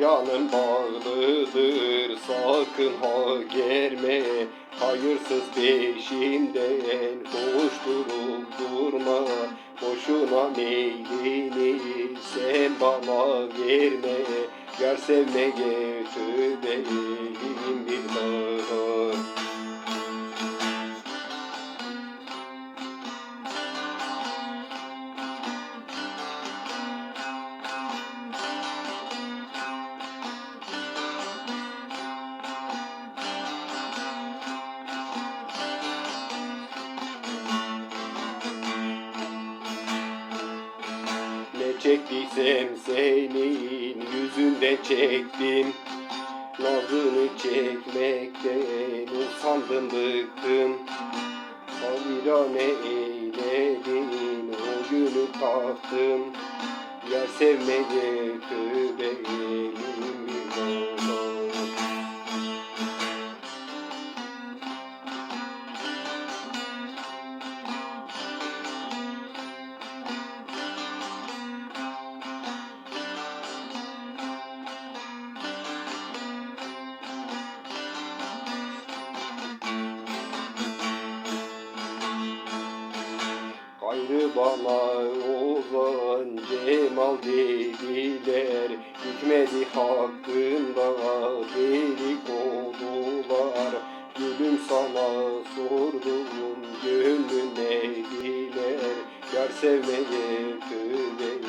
Canın bağlıdır sakın ha gelme Hayırsız peşinden koşturup durma. Boşuna meylini sen bana verme. Yar sevmeye tövbeyim bir daha çektiysem senin yüzünden çektim. Nazını çekmekten usandım bıktım. Havirane eyledin o günü taktım Yar sevmeye tövbeyim bir Ayrı bana ozan Cemal dediler. Gitmedi hakkında dedikodular Gülüm sana sordum gönlüm neydiler Yar sevmeye tövbe